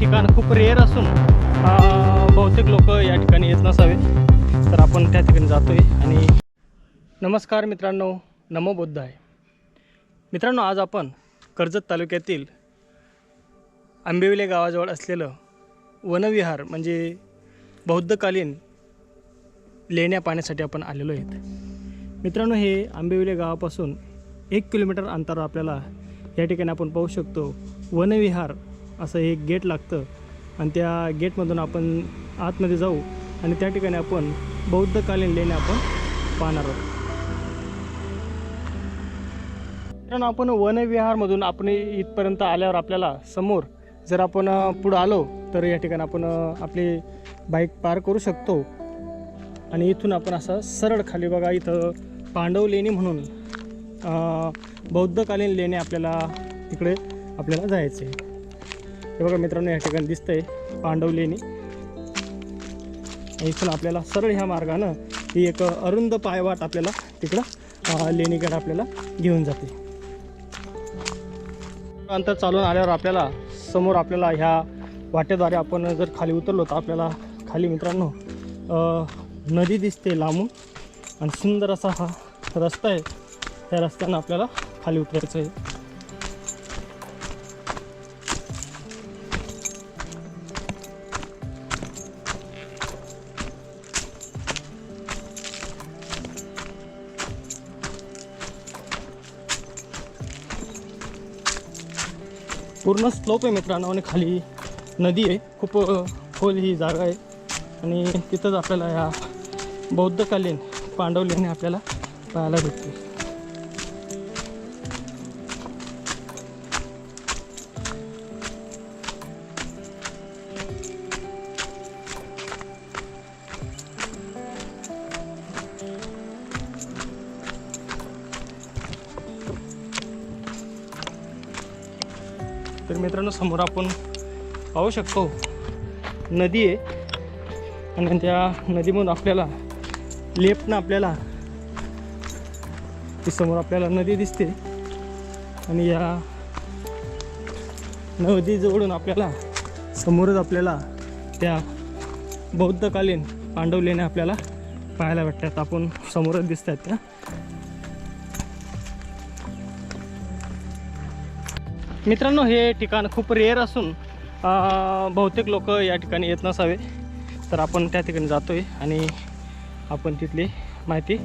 ठिकाण खूप रेअर असून बहुतेक लोक या ठिकाणी येत नसावे. तर आपण त्या ठिकाणी जातोय आणि नमस्कार मित्रांनो नमो बुद्ध आहे मित्रांनो आज आपण कर्जत तालुक्यातील आंबेविले गावाजवळ असलेलं वनविहार म्हणजे बौद्धकालीन लेण्या पाहण्यासाठी आपण आलेलो आहेत. मित्रांनो हे आंबेविले गावापासून एक किलोमीटर अंतरावर आपल्याला या ठिकाणी आपण पाहू शकतो वनविहार असं एक गेट लागतं. आणि त्या गेटमधून आपण आतमध्ये जाऊ आणि त्या ठिकाणी आपण बौद्धकालीन लेण्या आपण पाहणार आहोत. मित्रांनो आपण वनविहारमधून आपण इथपर्यंत आल्यावर आपल्याला समोर जर आपण पुढं आलो तर या ठिकाणी आपण आपली बाईक पार करू शकतो. आणि इथून आपण असं सरळ खाली बघा इथं पांडव लेणी म्हणून बौद्धकालीन लेणे आपल्याला तिकडे आपल्याला जायचं आहे हे बघा मित्रांनो या ठिकाणी दिसतंय पांडव लेणी इथून आपल्याला सरळ ह्या मार्गानं ही एक अरुंद पायवाट आपल्याला तिकडं लेणीकडे आपल्याला घेऊन जाते. अंतर चालून आल्यावर आपल्याला समोर आपल्याला ह्या वाटेद्वारे आपण जर खाली उतरलो तर आपल्याला खाली मित्रांनो नदी दिसते लांबून. आणि सुंदर असा हा रस्ता आहे. त्या रस्त्यानं आपल्याला खाली उतरायचं आहे. पूर्ण स्लोप आहे मित्रांनो आणि खाली नदी आहे. खूप खोल ही जागा आहे. आणि तिथंच आपल्याला ह्या बौद्धकालीन पांडव लेणी आपल्याला पाहायला भेटते मित्रांनो समोर आपण पाहू शकतो नदी आहे. आणि त्या नदीमधून आपल्याला लेफ्टनं आपल्याला समोर आपल्याला नदी दिसते. आणि या नदीजवळून आपल्याला समोरच आपल्याला त्या बौद्धकालीन पांडव लेण्या आपल्याला पाहायला भेटतात. आपण समोरच दिसतात त्या. मित्रांनो हे ठिकाण खूप रेअर असून बहुतेक लोक या ठिकाणी येत नसावे. तर आपण त्या ठिकाणी जातो आहे आणि आपण तिथली माहिती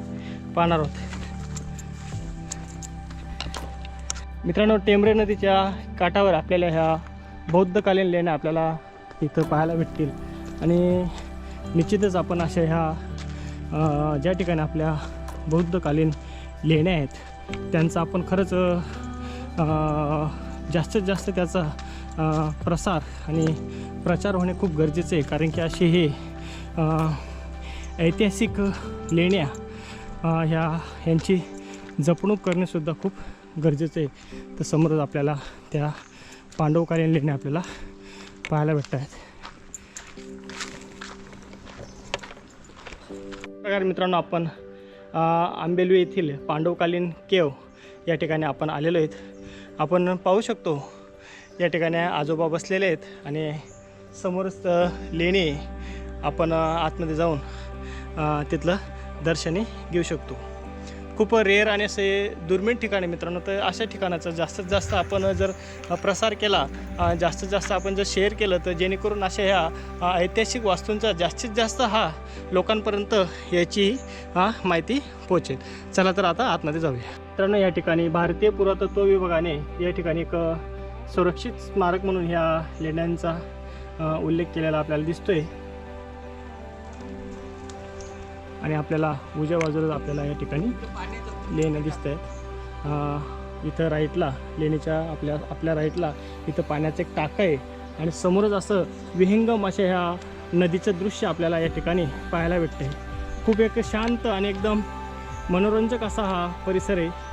पाहणार आहोत. मित्रांनो टेंबरे नदीच्या काठावर आपल्याला ह्या बौद्धकालीन लेण्या आपल्याला इथं पाहायला भेटतील. आणि निश्चितच आपण अशा ह्या ज्या ठिकाणी आपल्या बौद्धकालीन लेण्या आहेत त्यांचा आपण खरंच जास्तीत जास्त त्याचा प्रसार आणि प्रचार होणे खूप गरजेचे आहे. कारण की असे हे ऐतिहासिक लेण्या ह्या ह्यांची जपणूक करणेसुद्धा खूप गरजेचं आहे. तर समोरच आपल्याला त्या पांडवकालीन लेण्या आपल्याला पाहायला भेटत आहेत. प्रकार मित्रांनो आपण अ, आंबेलवी येथील पांडवकालीन केव या ठिकाणी आपण आलेलो आहेत. आपण पाहू शकतो या ठिकाणी आजोबा बसलेले आहेत आणि समोरच लेणी आपण आतमध्ये जाऊन तिथलं दर्शनी घेऊ शकतो. खूप रेअर आणि असे दुर्मिळ ठिकाणे मित्रांनो तर अशा ठिकाणाचा जास्तीत जास्त आपण जर प्रसार केला जास्तीत जास्त आपण जर शेअर केलं तर जेणेकरून अशा ह्या ऐतिहासिक वास्तूंचा जास्तीत जास्त हा लोकांपर्यंत याची माहिती पोहोचेल. चला तर आता आतमध्ये जाऊया. मित्रांनो या ठिकाणी भारतीय पुरातत्व विभागाने या ठिकाणी एक सुरक्षित स्मारक म्हणून ह्या लेण्यांचा उल्लेख केलेला आपल्याला दिसतोय. आणि आपल्याला उजव्या बाजूला आपल्याला या ठिकाणी लेण्या दिसत आहेत इथं राईटला लेणीच्या आपल्या आपल्या राईटला इथं पाण्याचं एक टाकं आहे. आणि समोरच असं विहिंगम अशा ह्या नदीचं दृश्य आपल्याला या ठिकाणी पाहायला भेटते खूप एक शांत आणि एकदम मनोरंजक असा हा परिसर आहे.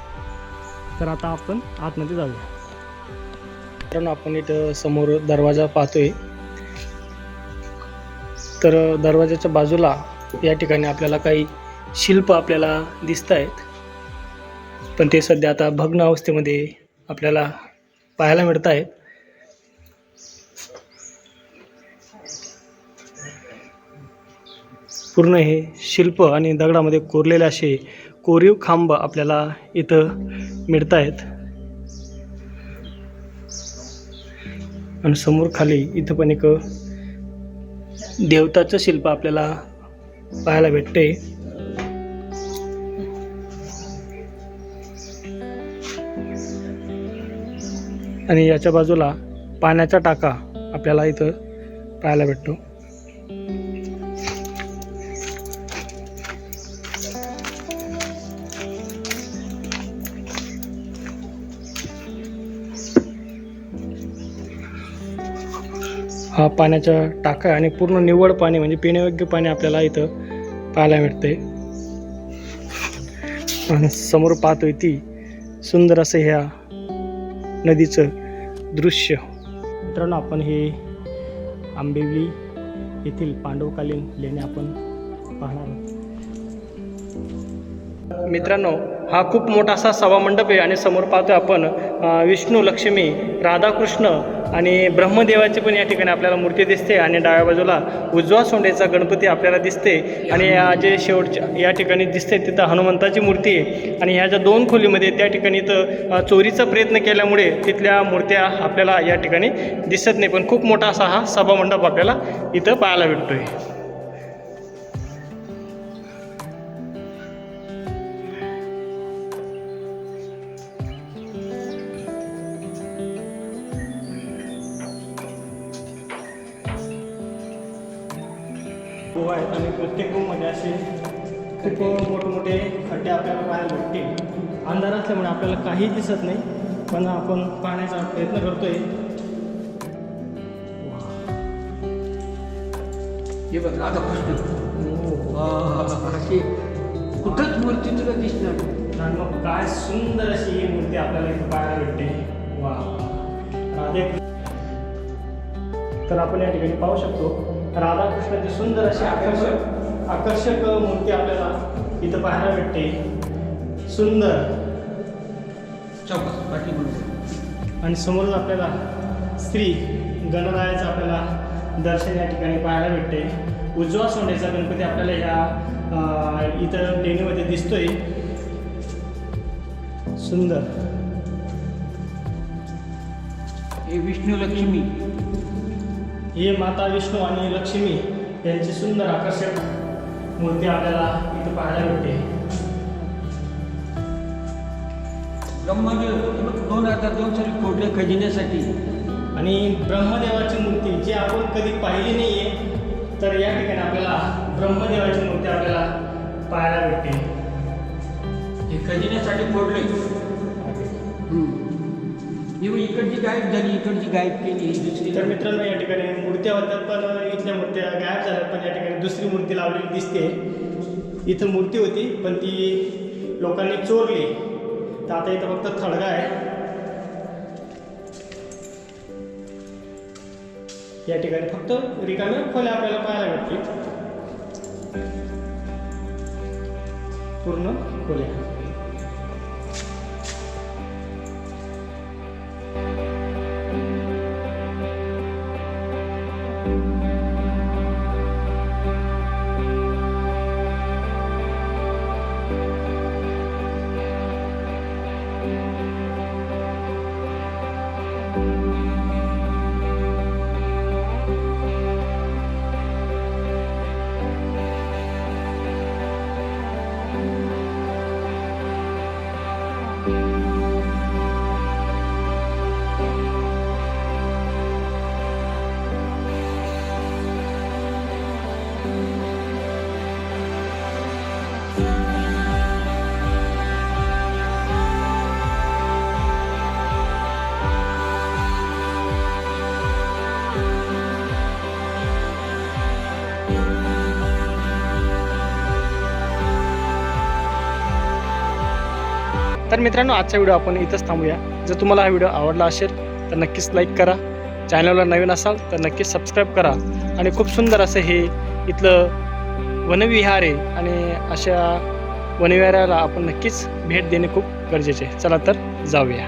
तर आता आपण आतमध्ये जाऊया. कारण आपण इथं समोर दरवाजा पाहतोय. तर दरवाजाच्या बाजूला या ठिकाणी आपल्याला काही शिल्प आपल्याला दिसत आहेत पण ते सध्या आता भग्न अवस्थेमध्ये आपल्याला पाहायला मिळत आहेत पूर्ण हे शिल्प आणि दगडामध्ये कोरलेले असे कोरीव खांब आपल्याला इथं मिळत आहेत आणि समोर खाली इथं पण एक देवताचं शिल्प आपल्याला पाहायला भेटते. आणि याच्या बाजूला पाण्याचा टाका आपल्याला इथं पाहायला भेटतो. हा पाण्याचा टाका आणि पूर्ण निवड पाणी म्हणजे पिण्यायोग्य पाणी आपल्याला इथं पाहायला मिळते आणि समोर पाहतोय ती सुंदर असं ह्या नदीचं दृश्य. मित्रांनो आपण हे आंबिवली येथील पांडवकालीन लेणे आपण पाहणार मित्रांनो हा खूप मोठा असा सभामंडप आहे आणि समोर पाहतोय आपण विष्णू लक्ष्मी राधाकृष्ण आणि ब्रह्मदेवाची पण या ठिकाणी आपल्याला मूर्ती दिसते आणि डाव्या बाजूला उजवा सोंडेचा गणपती आपल्याला दिसते आणि या जे शेवटच्या या ठिकाणी दिसते तिथं हनुमंताची मूर्ती आहे आणि ह्या ज्या दोन खोलीमध्ये त्या ठिकाणी इथं चोरीचा प्रयत्न केल्यामुळे तिथल्या मूर्त्या आपल्याला या ठिकाणी दिसत नाही. पण खूप मोठा असा हा सभामंडप आपल्याला इथं पाहायला भेटतोय. रूम आहेत आणि प्रत्येक रूममध्ये असे खूप मोठमोठे खड्डे आपल्याला पाहायला भेटते अंधार असल्यामुळे आपल्याला काही दिसत नाही पण आपण पाहण्याचा प्रयत्न करतोय. हे बघ राधाकृष्ण अशी कुठंच मूर्ती तुला दिसणार आणि मग काय सुंदर अशी ही मूर्ती आपल्याला इथे पाहायला भेटते. वा राधे. तर आपण या ठिकाणी पाहू शकतो. राधाकृष्णाची सुंदर अशी आकर्षक आकर्षक मूर्ती आपल्याला इथं पाहायला भेटते. सुंदर. चौकस पाठी म्हणून आणि समोरच आपल्याला श्री गणरायाचं आपल्याला दर्शन या ठिकाणी पाहायला भेटते. उजवा सोंडेचा गणपती आपल्याला या इथं लेणीमध्ये दिसतोय. सुंदर. हे विष्णू लक्ष्मी हे माता विष्णू आणि लक्ष्मी यांची सुंदर आकर्षक मूर्ती आपल्याला इथं पाहायला भेटते ब्रह्मदेव दोन हजार दोन साली फोडले खजिन्यासाठी. आणि ब्रह्मदेवाची मूर्ती जी आपण कधी पाहिली नाही आहे तर या ठिकाणी आपल्याला ब्रह्मदेवाची मूर्ती आपल्याला पाहायला भेटते हे खजिन्यासाठी फोडले ही बघ, इकडची गायब झाली इकडची गायब केली दुसरी तर मित्रांनो या ठिकाणी मूर्त्या होत्या पण इथल्या मूर्त्या गायब झाल्या पण या ठिकाणी दुसरी मूर्ती लावलेली दिसते. इथं मूर्ती होती पण ती लोकांनी चोरली. तर आता इथं फक्त थडगा आहे. या ठिकाणी फक्त रिकाम्या खोल्या आपल्याला पाहायला भेटतील पूर्ण खोल्या. तर मित्रांनो आजचा व्हिडिओ आपण इथंच थांबूया. जर तुम्हाला हा व्हिडिओ आवडला असेल तर नक्कीच लाईक करा. चॅनलला नवीन असाल तर नक्कीच सबस्क्राईब करा. आणि खूप सुंदर असं हे इथलं वनविहार आहे आणि अशा वनविहाराला आपण नक्कीच भेट देणे खूप गरजेचे आहे. चला तर जाऊया.